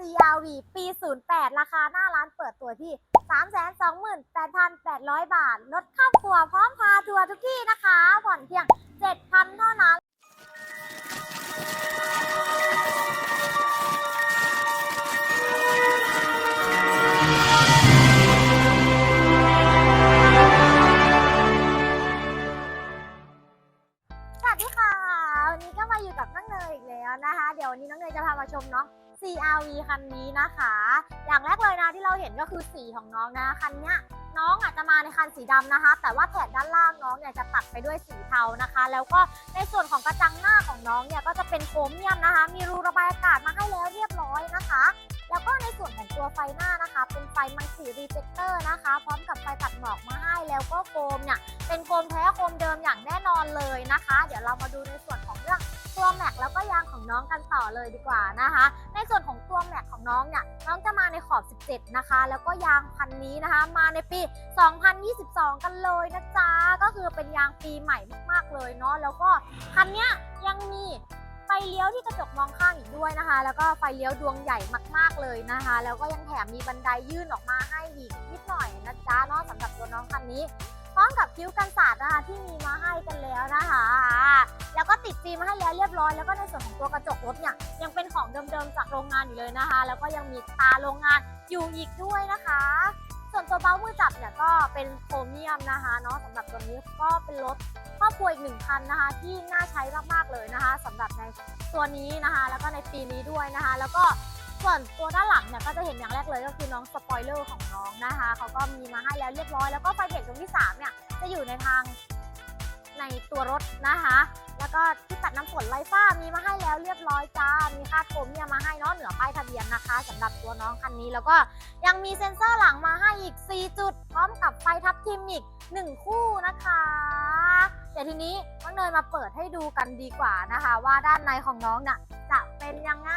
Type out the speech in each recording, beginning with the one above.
CRV ปี 08 ราคาหน้าร้านเปิดตัวที่ 328,800 บาท ลดค่าตัวพร้อมพาทัวร์ทุกที่นะคะ ผ่อนเพียง 7,000 เท่านั้นสวัสดีค่ะวันนี้ก็มาอยู่กับน้องเนยอีกแล้วนะคะ เดี๋ยววันนี้น้องเนยจะพามาชมเน้อง CRV คันนี้นะคะ อย่างแรกเลยนะที่เราเห็นก็คือสีของน้องนะคันเนี้ยน้องอาจจะมาในคันสีดำนะคะ แต่ว่าแถบด้านล่างน้องเนี่ยจะตัดไปด้วยสีเทานะคะ แล้วก็ในส่วนของกระจังหน้าของน้องเนี่ยก็จะเป็นโครเมียมนะคะ มีรูระบายอากาศมาให้แล้วเรียบร้อยนะคะ แล้วก็ในส่วนของตัวไฟหน้านะคะ เป็นไฟมังสีรีเจคเตอร์นะคะ พร้อมกับไฟตัดหมอกมาให้แล้วก็โคมเนี่ยเป็นโคมแท้โคมเดิมอย่างแน่นอนเลยนะคะ เดี๋ยวเรามาดูในส่วนของเรื่อง ตัวแม็กแล้วก็ยางของน้องกันต่อเลยดีกว่านะคะ ในส่วนของตัวแม็กของน้องเนี่ยน้องจะมาในขอบ 17 นะคะ แล้วก็ยางพันนี้นะคะ มาในปี 2022 กันเลยนะจ๊ะก็คือเป็นยางปีใหม่มากๆเลยเนาะแล้วก็คันเนี้ยยังมีไฟเลี้ยวที่กระจกมองข้างอีกด้วยนะคะ แล้วก็ไฟเลี้ยวดวงใหญ่มากๆเลยนะคะ แล้วก็ยังแถมมีบันไดยื่นออกมาให้อีกนิดหน่อยนะจ๊ะเนาะสำหรับตัวน้องคันนี้ พร้อมกับคิ้วกันสาดนะคะที่มีมาให้กันแล้วนะคะ แล้วก็ติดฟิล์มมาให้แล้วเรียบร้อย แล้วก็ในส่วนของตัวกระจกรถเนี่ยยังเป็นของเดิมๆจากโรงงานอยู่เลยนะคะ แล้วก็ยังมีตาโรงงานอยู่อีกด้วยนะคะ ส่วนตัวเบ้ามือจับเนี่ยก็เป็นโครเมียมนะคะเนาะสำหรับตัวนี้ก็เป็นรถครอบครัวอีกหนึ่งคันนะคะ ที่น่าใช้มากๆเลยนะคะสำหรับในตัวนี้นะคะ แล้วก็ในปีนี้ด้วยนะคะ แล้วก็ ส่วนตัวด้านหลังเนี่ยก็จะเห็นอย่างแรกเลยก็คือน้องสปอยเลอร์ของน้องนะคะเขาก็มีมาให้แล้วเรียบร้อยแล้วก็ไฟเทคตรงที่สามเนี่ยจะอยู่ในทางในตัวรถนะคะ แล้วก็ที่ปัดน้ำฝนไลฟ้ามีมาให้แล้วเรียบร้อยจ้า มีคาดผมเนี่ยมาให้เนาะเหนือป้ายทะเบียนนะคะสำหรับตัวน้องคันนี้ แล้วก็ยังมีเซ็นเซอร์หลังมาให้อีก 4 จุด พร้อมกับไฟทับทิมอีก 1 คู่นะคะเดี๋ยวทีนี้น้องเนยมาเปิดให้ดูกันดีกว่านะคะ ว่าด้านในของน้องน่ะจะเป็นยังไง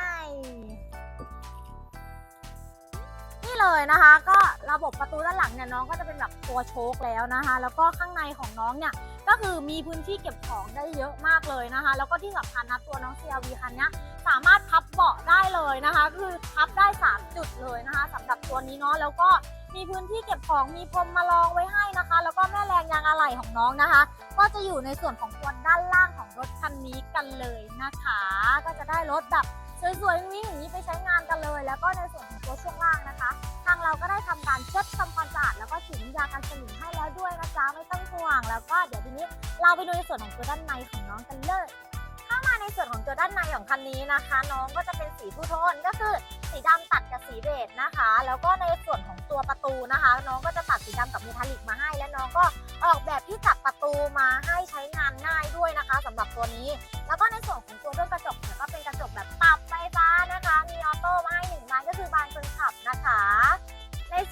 เลยนะคะ ก็ระบบประตูด้านหลังเนี่ยน้องก็จะเป็นแบบตัวโชคแล้วนะคะ แล้วก็ข้างในของน้องเนี่ยก็คือมีพื้นที่เก็บของได้เยอะมากเลยนะคะ แล้วก็ที่สำคัญนะตัวน้อง CRV คันเนี้ยสามารถพับเบาะได้เลยนะคะ คือพับได้ 3 จุดเลยนะคะสำหรับตัวนี้เนาะแล้วก็มีพื้นที่เก็บของมีพรมมาลองไว้ให้นะคะ แล้วก็แม่แรงยางอะไหล่ของน้องนะคะ ก็จะอยู่ในส่วนของตัวด้านล่างของรถคันนี้กันเลยนะคะ ก็จะได้รถแบบ สวยๆวิ่งอย่างนี้ไปใช้งานกันเลย แล้วก็ในส่วนของตัวช่วงล่างนะคะ ทางเราก็ได้ทำการเช็ดทำความสะอาดแล้วก็ฉีดยากันสนิมให้แล้วด้วยนะจ๊ะไม่ต้องห่วง แล้วก็เดี๋ยวทีนี้เราไปดูในส่วนของตัวด้านในของน้องกันเลยเข้ามาในส่วนของตัวด้านในของคันนี้นะคะ น้องก็จะเป็นสีทูโทนก็คือสีดำตัดกับสีเบจนะคะ แล้วก็ในส่วนของตัวประตูนะคะ น้องก็จะตัดสีดำกับเมทัลลิกมาให้ และน้องก็ออกแบบที่จับประตูมาให้ใช้งานง่ายด้วยนะคะสำหรับตัวนี้ แล้วก็ในส่วนของตัวด้วยกระ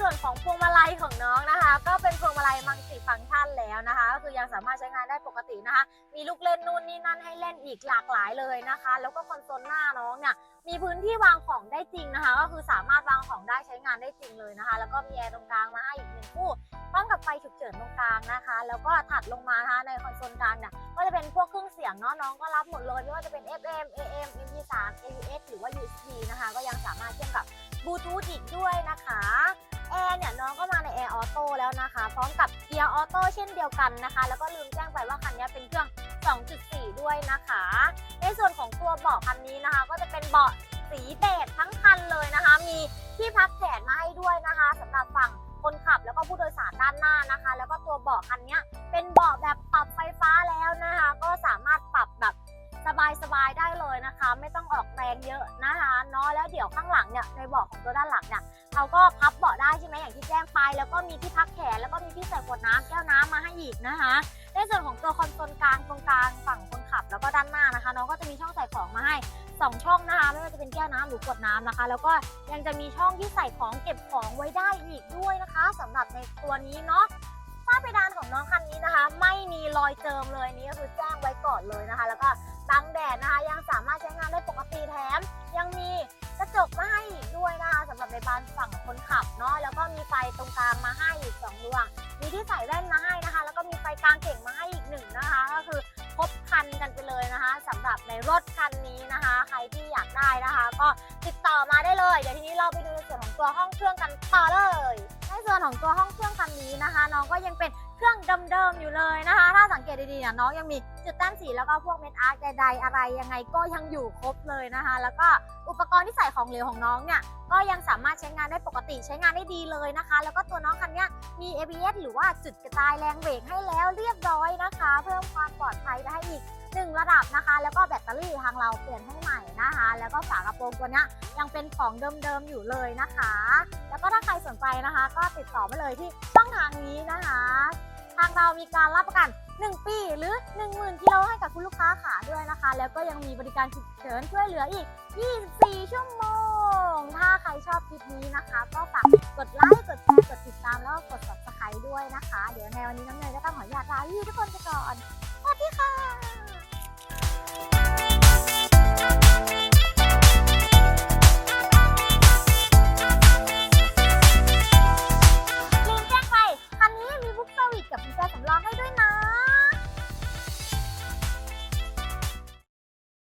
ส่วนของพวงมาลัยของน้องนะคะ ก็เป็นพวงมาลัยมังสีฟังก์ชันแล้วนะคะ ก็คือยังสามารถใช้งานได้ปกตินะคะ มีลูกเล่นนู่นนี่นั่นให้เล่นอีกหลากหลายเลยนะคะ แล้วก็คอนโซลหน้าน้องเนี่ยมีพื้นที่วางของได้จริงนะคะ ก็คือสามารถวางของได้ใช้งานได้จริงเลยนะคะ แล้วก็มีแอร์ตรงกลางมาให้อีกหนึ่งคู่พร้อมกับไฟฉุกเฉินตรงกลางนะคะ แล้วก็ถัดลงมานะคะในคอนโซลกลางเนี่ยก็จะเป็นพวกเครื่องเสียงเนาะน้องก็รับหมดเลยไม่ว่าจะเป็น FM AM MP3 AUX หรือว่า USB นะคะ ก็ยังสามารถเชื่อมกับบลูทูธอีกด้วยนะคะ แอร์เนี่ยน้องก็มาในแอร์ออโต้แล้วนะคะ พร้อมกับเกียร์ออโต้เช่นเดียวกันนะคะ แล้วก็ลืมแจ้งไปว่าคันนี้เป็นเครื่อง 2.4 ด้วยนะคะ ในส่วนของตัวเบาะคันนี้นะคะ ก็จะเป็นเบาะสีเบจทั้งคันเลยนะคะ มีที่พักแขนมาให้ด้วยนะคะสำหรับฝั่งคนขับแล้วก็ผู้โดยสารด้านหน้านะคะ แล้วก็ตัวเบาะคันนี้เป็นเบาะแบบปรับไฟฟ้าแล้วนะคะ ก็สา สบายๆได้เลยนะคะ ไม่ต้องออกแรงเยอะนะคะเนาะแล้วเดี๋ยวข้างหลังเนี่ยในเบาะของตัวด้านหลังเนี่ยเขาก็พับเบาะได้ใช่ไหมอย่างที่แจ้งไป แล้วก็มีที่พักแขนแล้วก็มีที่ใส่ขวดน้ำแก้วน้ำมาให้อีกนะคะในส่วนของตัวคอนโซลกลางตรงกลางฝั่งคนขับ แล้วก็ด้านหน้านะคะน้องก็จะมีช่องใส่ของมาให้2ช่องนะคะไม่ว่าจะเป็นแก้วน้ำหรือขวดน้ำนะคะ แล้วก็ยังจะมีช่องที่ใส่ของเก็บของไว้ได้อีกด้วยนะคะสำหรับในตัวนี้เนาะฝ้าเพดานของน้องคันนี้นะคะ ไม่มีรอยเจิมเลยนนี้ก็คือแจ้งไว้ก่อนเลยนะคะ กลางเก่งมาให้อีกหนึ่งนะคะ ก็คือครบครันพันกันไปเลยนะคะสำหรับในรถคันนี้นะคะ ใครที่อยากได้นะคะ ก็ติดต่อมาได้เลย เดี๋ยวทีนี้เราไปดูในส่วนของตัวห้องเครื่องกันต่อเลย ในส่วนของตัวห้องเครื่องคันนี้นะคะ น้องก็ยังเป็นเครื่องเดิมๆอยู่เลยนะคะ ถ้าสังเกตดีๆเนี่ยน้องยังมีจุดแต้มสีแล้วก็พวกเม็ดอาร์ตใดๆอะไรยังไงก็ยังอยู่ครบเลยนะคะ แล้วก็อุปกรณ์ที่ใส่ของเหลวของน้องเนี่ยก็ยังสามารถใช้งานได้ปกติใช้งานได้ดีเลยนะคะ แล้วก็ตัวน้องคันนี้มี ABS หรือว่าจุดกระจายแรงเบรกให้แล้วเรียบร้อยนะคะ เพิ่มความปลอดภัยไปอีกหนึ่งระดับนะคะ แล้วก็แบตเตอรี่ทางเราเปลี่ยนให้ใหม่ นะคะ แล้วก็ฝากระโปรงตัวนี้ยังเป็นของเดิมๆอยู่เลยนะคะ แล้วก็ถ้าใครสนใจนะคะ ก็ติดต่อมาเลยที่ช่องทางนี้นะคะ ทางเรามีการรับประกัน 1 ปีหรือ 10,000กิโลให้กับคุณลูกค้าขาด้วยนะคะ แล้วก็ยังมีบริการฉุกเฉินช่วยเหลืออีก 24 ชั่วโมง ถ้าใครชอบคลิปนี้นะคะ ก็ฝากกดไลค์กดแชร์กดติดตามแล้วก็กด subscribe ด้วยนะคะ เดี๋ยวในวันนี้น้องเนยก็ต้องขออนุญาตลาพี่ทุกคนไปก่